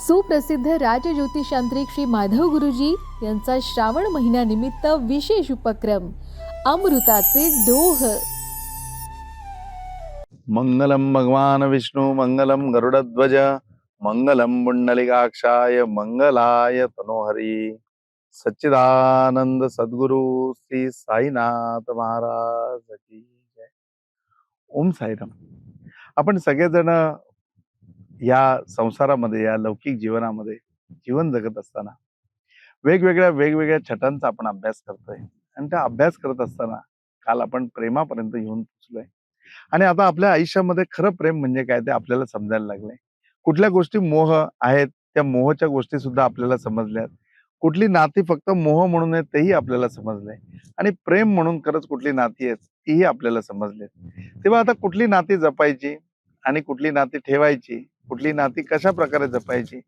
सुप्रसिद्ध राजज्योतिषांत्रिक श्री माधव गुरुजी यांचा श्रावण महिन्यानिमित्त विशेष उपक्रम अमृताचे डोह. मंगलम भगवान विष्णू मंगलम गरुडध्वज मंगलम पुंडलिकाक्षाय मंगलाय तनोहरी। सच्चिदानंद सद्गुरु श्री साईनाथ महाराज की जय. ओम साईराम. आपण सगळेजण या संसारामध्ये या लौकिक जीवनामध्ये जीवन जगत असताना वेगवेगळ्या वेगवेगळ्या छटांचा आपण अभ्यास करतोय. आणि त्या अभ्यास करत असताना काल आपण प्रेमापर्यंत येऊन पोचलोय आणि आता आपल्या आयुष्यामध्ये खरं प्रेम म्हणजे काय ते आपल्याला समजायला लागलंय. कुठल्या गोष्टी मोह आहेत त्या मोहच्या गोष्टी सुद्धा आपल्याला समजल्यात. कुठली नाती फक्त मोह म्हणून आहे तेही आपल्याला समजलंय. आणि प्रेम म्हणून खरंच कुठली नाती आहेत तीही आपल्याला समजलेत. तेव्हा आता कुठली नाती जपायची आणि कुठली नाती ठेवायची कुठली नाती कशा प्रकारे जपायची?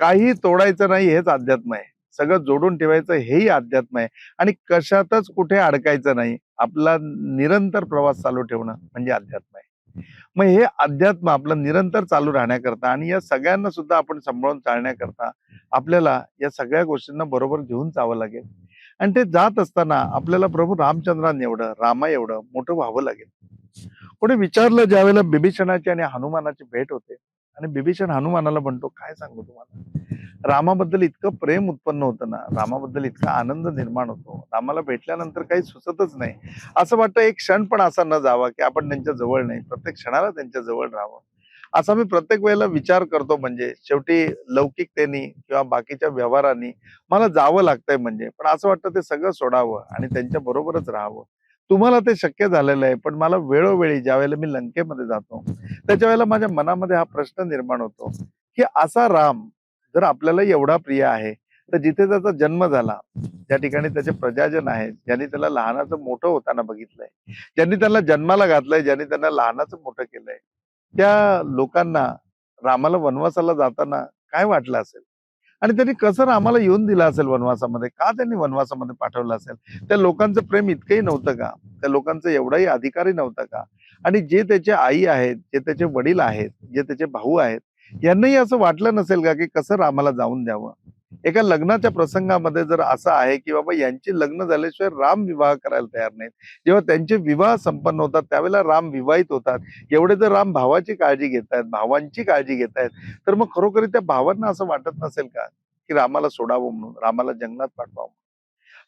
काही तोडायचं नाही हेच अध्यात्म आहे. सगळं जोडून ठेवायचं हेही अध्यात्म आहे. आणि कशातच कुठे अडकायचं नाही. आपला निरंतर प्रवास चालू ठेवणं म्हणजे अध्यात्म आहे. मग हे अध्यात्म आपलं निरंतर चालू राहण्याकरता आणि या सगळ्यांना सुद्धा आपण सांभाळून चालण्याकरता आपल्याला या सगळ्या गोष्टींना बरोबर घेऊन जावं लागेल. आणि ते जात असताना आपल्याला प्रभू रामचंद्रान एवढं रामा एवढं मोठं व्हावं लागेल. कोणी विचारलं ज्यावेळेला बिभीषणाची आणि हनुमानाची भेट होते आणि बिभीषण हनुमानाला म्हणतो काय सांगू तुम्हाला? रामाबद्दल इतकं प्रेम उत्पन्न होतं ना रामाबद्दल इतका आनंद निर्माण होतो. रामाला भेटल्यानंतर काही सुचतच नाही. असं वाटतं एक क्षण पण असा न जावा की आपण त्यांच्या जवळ नाही. प्रत्येक क्षणाला त्यांच्या जवळ राहावं. असा मी प्रत्येक वेळेला विचार करतो म्हणजे शेवटी लौकिकतेनी किंवा बाकीच्या व्यवहारांनी मला जावं लागतंय म्हणजे. पण असं वाटतं ते सगळं सोडावं आणि त्यांच्या बरोबरच राहावं. तुम्हाला ते शक्य झालेलं आहे पण मला वेळोवेळी ज्या वेळेला मी लंकेमध्ये जातो त्याच्या वेळेला माझ्या मनामध्ये हा प्रश्न निर्माण होतो की असा राम जर आपल्याला एवढा प्रिय आहे तर जिथे त्याचा जन्म झाला ज्या ठिकाणी त्याचे प्रजाजन आहेत ज्यांनी त्याला लहानाचं मोठं होताना बघितलंय ज्यांनी त्याला जन्माला घातलंय ज्यांनी त्यांना लहानाचं मोठं केलंय त्या लोकांना रामाला वनवासाला जाताना काय वाटलं असेल? आणि त्यांनी कसं आम्हाला येऊन दिलं असेल वनवासामध्ये? का त्यांनी वनवासामध्ये पाठवलं असेल? त्या लोकांचं प्रेम इतकंही नव्हतं का? त्या लोकांचं एवढाही अधिकारही नव्हता का? आणि जे त्याचे आई आहेत जे त्याचे वडील आहेत जे त्याचे भाऊ आहेत यांनाही असं वाटलं नसेल का की कसं आम्हाला जाऊन द्यावं? एका लग्नाच्या प्रसंगामध्ये जर असं आहे की बाबा यांची लग्न झाल्याशिवाय राम विवाह करायला तयार नाहीत. जेव्हा त्यांचे विवाह संपन्न होतात त्यावेळेला राम विवाहित होतात. एवढे जर राम भावाची काळजी घेत आहेत भावांची काळजी घेत आहेत तर मग खरोखर त्या भावांना असं वाटत नसेल का? की रामाला सोडावं म्हणून रामाला जंगलात पाठवावं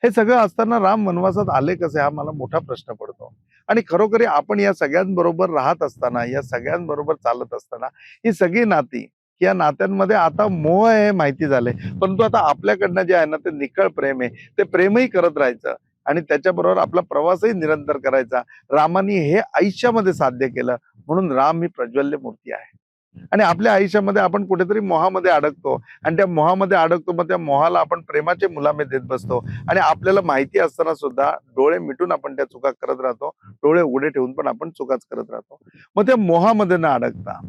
हे सगळं असताना राम वनवासात आले कसे? हा मला मोठा प्रश्न पडतो. आणि खरोखरी आपण या सगळ्यांबरोबर राहत असताना या सगळ्यांबरोबर चालत असताना ही सगळी नाती या नात्यांमध्ये आता मोह हे माहिती झाले परंतु आता आपल्याकडनं जे आहे ना ते निखळ प्रेम आहे. ते प्रेमही करत राहायचं. आणि त्याच्याबरोबर आपला प्रवासही निरंतर करायचा. रामाने हे आयुष्यामध्ये साध्य केलं. म्हणून राम ही प्रज्वल्य मूर्ती आहे. आणि आपल्या आयुष्यामध्ये आपण कुठेतरी मोहामध्ये अडकतो. आणि त्या मोहामध्ये अडकतो मग त्या मोहाला आपण प्रेमाचे मुलामे देत बसतो. आणि आपल्याला माहिती असताना सुद्धा डोळे मिटून आपण त्या चुका करत राहतो. डोळे उघडे ठेवून पण आपण चुकाच करत राहतो. मग त्या मोहामध्ये न अडकता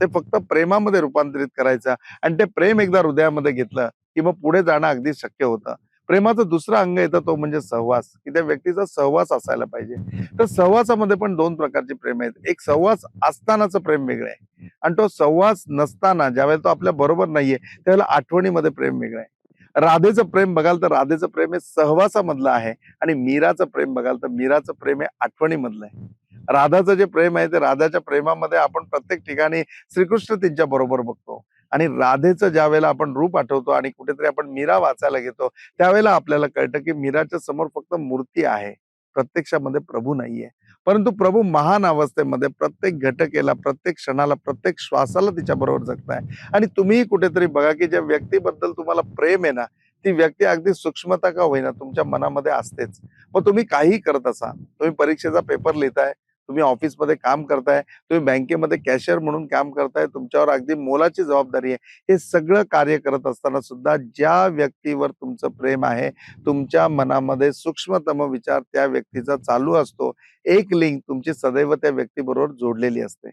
ते फक्त प्रेमामध्ये रूपांतरित करायचं आणि ते प्रेम एकदा हृदयामध्ये घेतलं की मग पुढे जाणं अगदी शक्य होतं. प्रेमाचं दुसरा अंग येतं तो म्हणजे सहवास. की त्या व्यक्तीचा सहवास असायला पाहिजे. तर सहवासामध्ये पण दोन प्रकारचे प्रेम आहेत. एक सहवास असतानाचं प्रेम वेगळं आहे. आणि तो सहवास नसताना ज्यावेळेला तो आपल्या बरोबर नाहीये त्यावेळेला आठवणीमध्ये प्रेम वेगळं आहे. राधेचं प्रेम बघाल तर राधेचं प्रेम हे सहवासामधलं आहे आणि मीराचं प्रेम बघाल तर मीराचं प्रेम हे आठवणीमधलं आहे. राधाचं जे प्रेम आहे ते राधाच्या प्रेमामध्ये आपण प्रत्येक ठिकाणी श्रीकृष्ण त्यांच्या बरोबर बघतो. आणि राधेचं ज्या वेळेला आपण रूप आठवतो आणि कुठेतरी आपण मीरा वाचायला घेतो त्यावेळेला आपल्याला कळतं की मीराच्या समोर फक्त मूर्ती आहे. प्रत्यक्षामध्ये प्रभू नाहीये. परंतु प्रभू महान अवस्थेमध्ये प्रत्येक घटकेला प्रत्येक क्षणाला प्रत्येक श्वासाला तिच्या बरोबर जगताय. आणि तुम्ही कुठेतरी बघा की ज्या व्यक्तीबद्दल तुम्हाला प्रेम आहे ना ती व्यक्ती अगदी सूक्ष्मता का होईना तुमच्या मनामध्ये असतेच. मग तुम्ही काही करत असा तुम्ही परीक्षेचा पेपर लिहिताय तुम्ही ऑफिसमध्ये काम करताय तुम्ही बँकेमध्ये कॅशियर म्हणून काम करताय तुमच्यावर अगदी मोलाची जबाबदारी आहे. हे सगळं कार्य करत असताना सुद्धा ज्या व्यक्तीवर तुमचं प्रेम आहे तुमच्या मनामध्ये सूक्ष्मतम विचार त्या व्यक्तीचा चालू असतो. एक लिंक तुमची सदैव त्या व्यक्तीबरोबर जोडलेली असते.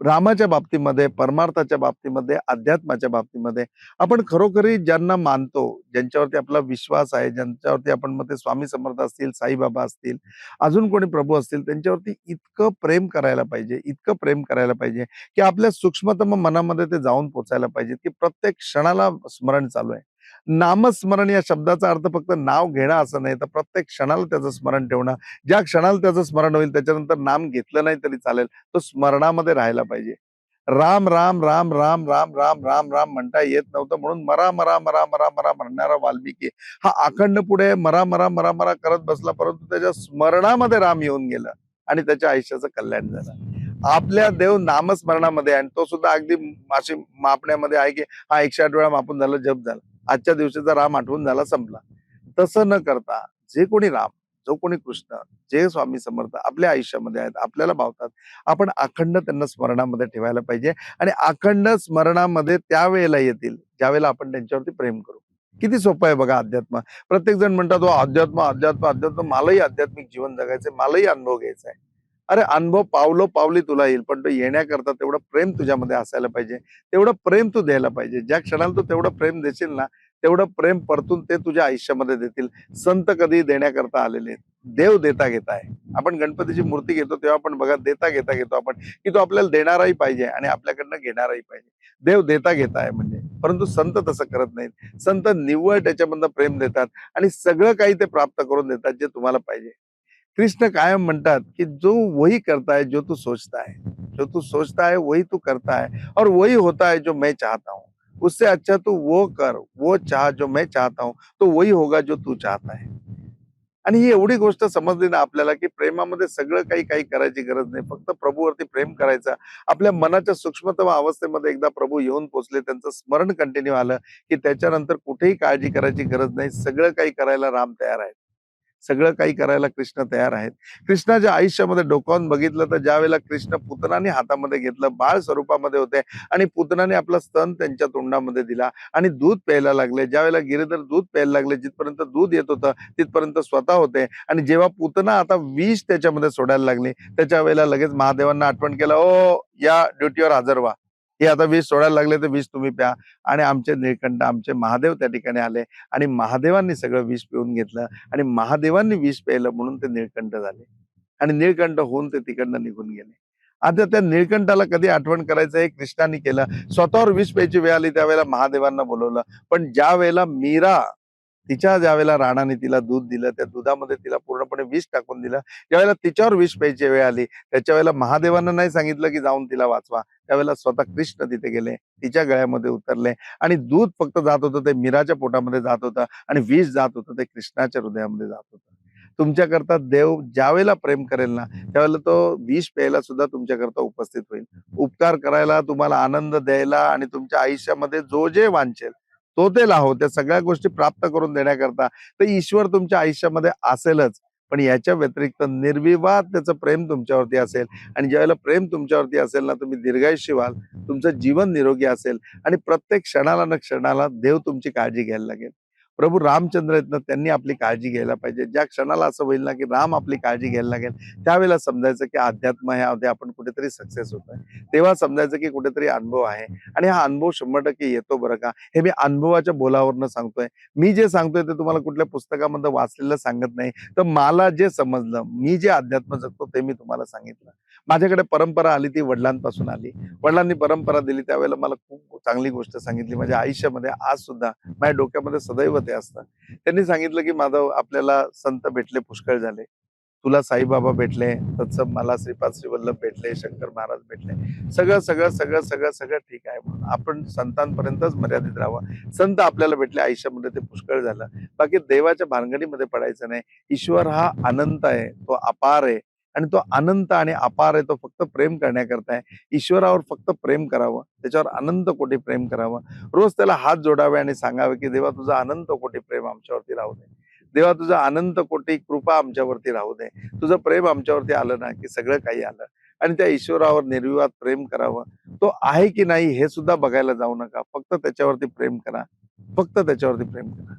रामाच्या बाबतीमध्ये परमार्थाच्या बाबतीमध्ये अध्यात्माच्या बाबतीमध्ये आपण खरोखरी ज्यांना मानतो ज्यांच्यावरती आपला विश्वास आहे ज्यांच्यावरती आपण मग ते स्वामी समर्थ असतील साईबाबा असतील अजून कोणी प्रभू असतील त्यांच्यावरती इतकं प्रेम करायला पाहिजे इतकं प्रेम करायला पाहिजे की आपल्या सूक्ष्मतम मनामध्ये ते जाऊन पोचायला पाहिजे की प्रत्येक क्षणाला स्मरण चालू आहे. नामस्मरण या शब्दाचा अर्थ फक्त नाव घेणं असं नाही तर प्रत्येक क्षणाला त्याचं स्मरण ठेवणं. ज्या क्षणाला त्याचं स्मरण होईल त्याच्यानंतर नाम घेतलं नाही तरी चालेल तो स्मरणामध्ये राहायला पाहिजे. राम राम राम राम राम राम राम राम म्हणता येत नव्हतं म्हणून मरा मरा मरा मरा मरा म्हणणारा वाल्मिकी हा अखंड पुढे मरा मरा मरा मरा करत बसला परंतु त्याच्या स्मरणामध्ये राम येऊन गेला आणि त्याच्या आयुष्याचं कल्याण झालं. आपल्या देव नामस्मरणामध्ये आहे आणि तो सुद्धा अगदी अशी मापण्यामध्ये आहे की हा एकशे आठ वेळा मापून झालं जप झालं. आजच्या दिवशीचा राम आठवून झाला संपला. तसं न करता जे कोणी राम जो कोणी कृष्ण जे स्वामी समर्थ आपल्या आयुष्यामध्ये आहेत आपल्याला भावतात आपण अखंड त्यांना स्मरणामध्ये ठेवायला पाहिजे आणि अखंड स्मरणामध्ये त्यावेळेला येतील ज्यावेळेला आपण त्यांच्यावरती प्रेम करू. किती सोपं आहे बघा अध्यात्म. प्रत्येक जण म्हणतात अध्यात्म अध्यात्म अध्यात्म मलाही आध्यात्मिक जीवन जगायचंय मलाही अनुभव घ्यायचा आहे अरे अनुभव पावलो पावली तुला येईल पण तो येण्याकरता तेवढं प्रेम तुझ्यामध्ये असायला पाहिजे. तेवढं प्रेम तू द्यायला पाहिजे. ज्या क्षणाला तू तेवढं प्रेम देशील ना तेवढं प्रेम परतून ते तुझ्या आयुष्यामध्ये देतील. संत कधी देण्याकरता आलेले देव देता घेता आहे. आपण गणपतीची मूर्ती घेतो तेव्हा आपण बघा देता घेता घेतो आपण की तो आपल्याला देणाराही पाहिजे आणि आपल्याकडनं घेणाराही पाहिजे. देव देता घेता आहे म्हणजे. परंतु संत तसं करत नाहीत. संत निव्वळ त्याच्यामधनं प्रेम देतात आणि सगळं काही ते प्राप्त करून देतात जे तुम्हाला पाहिजे. कृष्ण कायम म्हणतात की जो वही करता है जो तू सोचता है जो तू सोचता है वही तू करता है और वही होता है जो मैं चाहता हूँ. उससे अच्छा तू वो कर वो चाह जो मैं चाहता हूँ तो वही होगा जो तू चाहता है. आणि ही एवढी गोष्ट समजली ना आपल्याला की प्रेमामध्ये सगळं काही काही करायची गरज नाही. फक्त प्रभूवरती प्रेम करायचा. आपल्या मनाच्या सूक्ष्मतम अवस्थेमध्ये एकदा प्रभू येऊन पोचले त्यांचं स्मरण कंटिन्यू आलं की त्याच्यानंतर कुठेही काळजी करायची गरज नाही. सगळं काही करायला राम तयार आहे. सगळं काही करायला कृष्ण तयार आहेत. कृष्णाच्या आयुष्यामध्ये डोकावून बघितलं तर ज्या वेळेला कृष्ण पुतनाने हातामध्ये घेतलं बाळ स्वरूपामध्ये होते आणि पुतनाने आपला स्तन त्यांच्या तोंडामध्ये दिला आणि दूध प्यायला लागले. ज्या वेळेला गिरीधर दूध प्यायला लागले जिथपर्यंत दूध येत होतं तिथपर्यंत स्वतः होते आणि जेव्हा पुतना आता विष त्याच्यामध्ये सोडायला लागले त्याच्या वेळेला लगेच महादेवांना आठवण केलं ओ या ड्युटीवर हजर व्हा. हे आता वीज सोडायला लागले तर वीज तुम्ही प्या. आणि आमचे निळकंठ आमचे महादेव त्या ठिकाणी आले आणि महादेवांनी सगळं विष पिऊन घेतलं आणि महादेवांनी विष प्यायलं म्हणून ते निळकंठ झाले. आणि निळकंठ होऊन ते तिकडनं निघून गेले. आता त्या निळकंठाला कधी आठवण करायचं हे कृष्णाने केलं. स्वतःवर विष प्यायची वेळ आली त्यावेळेला महादेवांना बोलवलं. पण ज्या वेळेला मीरा तिच्या ज्या वेळेला राणाने तिला दूध दिलं त्या दुधामध्ये तिला पूर्णपणे विष टाकून दिलं ज्यावेळेला तिच्यावर विष प्यायची वेळ आली त्याच्या वेळेला महादेवांना नाही सांगितलं की जाऊन तिला वाचवा. त्यावेळेला स्वतः कृष्ण तिथे गेले तिच्या गळ्यामध्ये उतरले आणि दूध फक्त जात होतं ते मीराच्या पोटामध्ये जात होतं आणि विष जात होतं ते कृष्णाच्या हृदयामध्ये जात होतं. तुमच्याकरता देव ज्यावेळेला प्रेम करेल ना त्यावेळेला तो विष प्यायला सुद्धा तुमच्याकरता उपस्थित होईल. उपकार करायला तुम्हाला आनंद द्यायला आणि तुमच्या आयुष्यामध्ये जो जे वांछेल तो ते लाहो त्या सगळ्या गोष्टी प्राप्त करून देण्याकरता. तर ईश्वर तुमच्या आयुष्यामध्ये असेलच पण याच्या व्यतिरिक्त निर्विवाद त्याचं प्रेम तुमच्यावरती असेल. आणि ज्यावेळेला प्रेम तुमच्यावरती असेल ना तुम्ही दीर्घायुष्य व्हाल तुमचं जीवन निरोगी असेल. आणि प्रत्येक क्षणाला न क्षणाला देव तुमची काळजी घ्यायला लागेल. प्रभू रामचंद्र आहेत ना त्यांनी आपली काळजी घ्यायला पाहिजे. ज्या क्षणाला असं होईल ना की राम आपली काळजी घ्यायला लागेल त्यावेळेला समजायचं की अध्यात्म ह्यामध्ये आपण कुठेतरी सक्सेस होत आहे तेव्हा समजायचं की कुठेतरी अनुभव आहे. आणि हा अनुभव शंभर टक्के येतो बरं का. हे मी अनुभवाच्या बोलावरनं सांगतोय. मी जे सांगतोय ते तुम्हाला कुठल्या पुस्तकामध्ये वाचलेलं सांगत नाही. तर मला जे समजलं मी जे अध्यात्म जगतो ते मी तुम्हाला सांगितलं. माझ्याकडे परंपरा आली ती वडिलांपासून आली. वडिलांनी परंपरा दिली त्यावेळेला मला खूप चांगली गोष्ट सांगितली. माझ्या आयुष्यामध्ये आज सुद्धा माझ्या डोक्यामध्ये सदैव ते असतं. त्यांनी सांगितलं की माधव आपल्याला संत भेटले पुष्कळ झाले. तुला साईबाबा भेटले तत्सम मला श्रीपाद श्रीवल्लभ भेटले शंकर महाराज भेटले. सगळं सगळं सगळं सगळं सगळं ठीक आहे. म्हणून आपण संतांपर्यंतच मर्यादित राहावं. संत आपल्याला भेटले आयुष्यामध्ये ते पुष्कळ झालं. बाकी देवाच्या भानगडीमध्ये पडायचं नाही. ईश्वर हा अनंत आहे तो अपार आहे. आणि तो अनंत आणि अपार आहे तो फक्त प्रेम करण्याकरता आहे. ईश्वरावर फक्त प्रेम करावं त्याच्यावर अनंत कोटी प्रेम करावं. रोज त्याला हात जोडावे आणि सांगावे की देवा तुझा अनंत कोटी प्रेम आमच्यावरती राहू दे. देवा तुझा अनंत कोटी कृपा आमच्यावरती राहू दे. तुझं प्रेम आमच्यावरती आलं ना की सगळं काही आलं. आणि त्या ईश्वरावर निर्विवाद प्रेम करावं. तो आहे की नाही हे सुद्धा बघायला जाऊ नका. फक्त त्याच्यावरती प्रेम करा. फक्त त्याच्यावरती प्रेम करा.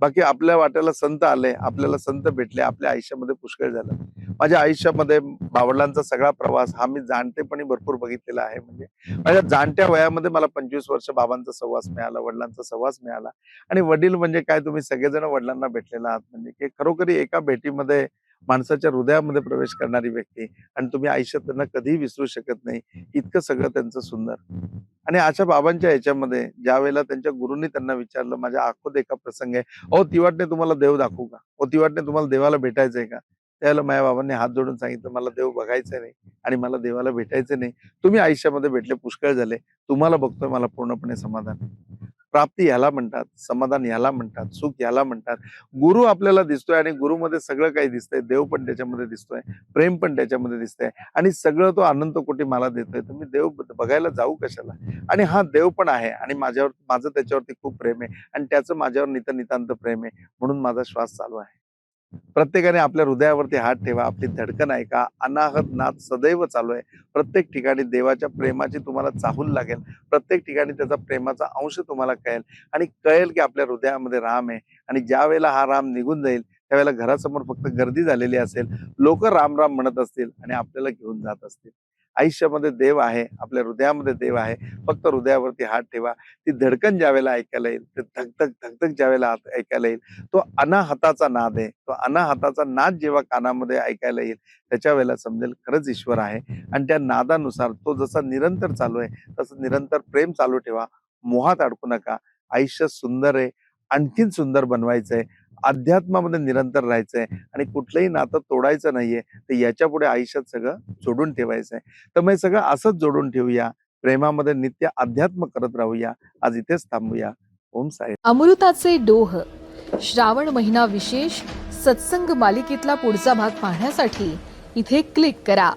बाकी आपल्या वाट्याला संत आले आपल्याला संत भेटले आपल्या आयुष्यामध्ये पुष्कळ झालं. माझ्या आयुष्यामध्ये बावडलांचा सगळा प्रवास हा मी जाणतेपणी भरपूर बघितलेला आहे. म्हणजे माझ्या जाणत्या वयामध्ये मला पंचवीस वर्ष बाबांचा सहवास मिळाला वडिलांचा सहवास मिळाला. आणि वडील म्हणजे काय तुम्ही सगळेजण वडिलांना भेटलेला आहात. म्हणजे की खरोखरी एका भेटीमध्ये माणसाच्या हृदयामध्ये प्रवेश करणारी व्यक्ती आणि तुम्ही आयुष्यात त्यांना कधीही विसरू शकत नाही. इतकं सगळं त्यांचं सुंदर. आणि अशा बाबांच्या याच्यामध्ये ज्या वेळेला त्यांच्या गुरुंनी त्यांना विचारलं माझ्या आखोद एका प्रसंग आहे. अहो तिवाटने तुम्हाला देव दाखवू का? ओ तिवाटने तुम्हाला देवाला भेटायचंय का? त्याला माझ्या बाबांनी हात जोडून सांगितलं मला देव बघायचं नाही आणि मला देवाला भेटायचं नाही. तुम्ही आयुष्यामध्ये भेटले पुष्कळ झाले. तुम्हाला बघतोय मला पूर्णपणे समाधान. प्राप्ती ह्याला म्हणतात समाधान ह्याला म्हणतात सुख ह्याला म्हणतात. गुरु आपल्याला दिसतोय आणि गुरुमध्ये सगळं काही दिसतंय. देव पण त्याच्यामध्ये दिसतोय प्रेम पण त्याच्यामध्ये दिसतंय आणि सगळं तो अनंत कोटी मला देतोय? तर मी देव बघायला जाऊ कशाला? आणि हा देव पण आहे आणि माझ्यावर माझं त्याच्यावरती खूप प्रेम आहे आणि त्याचं माझ्यावर नित नितांत प्रेम आहे म्हणून माझा श्वास चालू आहे. प्रत्येकाने आपल्या हृदयावरती हात ठेवा आपली धडकन ऐका. अनाहत नाद सदैव चालू आहे. प्रत्येक ठिकाणी देवाच्या प्रेमाची तुम्हाला चाहूल लागेल. प्रत्येक ठिकाणी त्याचा प्रेमाचा अंश तुम्हाला कळेल आणि कळेल की आपल्या हृदयामध्ये राम आहे आणि ज्या वेळेला हा राम निघून जाईल त्यावेळेला घरासमोर फक्त गर्दी झालेली असेल. लोक राम राम म्हणत असतील आणि आपल्याला घेऊन जात असतील. आयुष्यामध्ये देव आहे आपल्या हृदयामध्ये देव आहे फक्त हृदयावरती हात ठेवा. ती धडकन ज्या वेळेला ऐकायला येईल ते धकधक धकधक ज्या वेळेला ऐकायला येईल तो अनाहताचा नाद आहे. तो अनाहताचा नाद जेव्हा कानामध्ये ऐकायला येईल त्याच्या वेळेला समजेल खरंच ईश्वर आहे. आणि त्या नादानुसार तो जसा निरंतर चालू आहे तसं निरंतर प्रेम चालू ठेवा. मोहात अडकू नका. आयुष्य सुंदर आहे. आणखीन सुंदर बनवायचं आहे अध्यात्मामध्ये निरंतर राहायचंय आणि कुठलंही नातं तोडायचं नाहीये तर याच्यापुढे आयुष्यात सगळं जोडून ठेवायचंय. तर मग सगळं असंच जोडून ठेवूया. प्रेमामध्ये नित्य अध्यात्म करत राहूया. आज इथेच थांबूया. ओम साई. अमृताचे डोह श्रावण महिना विशेष सत्संग मालिकेतला पुढचा भाग पाहण्यासाठी इथे क्लिक करा.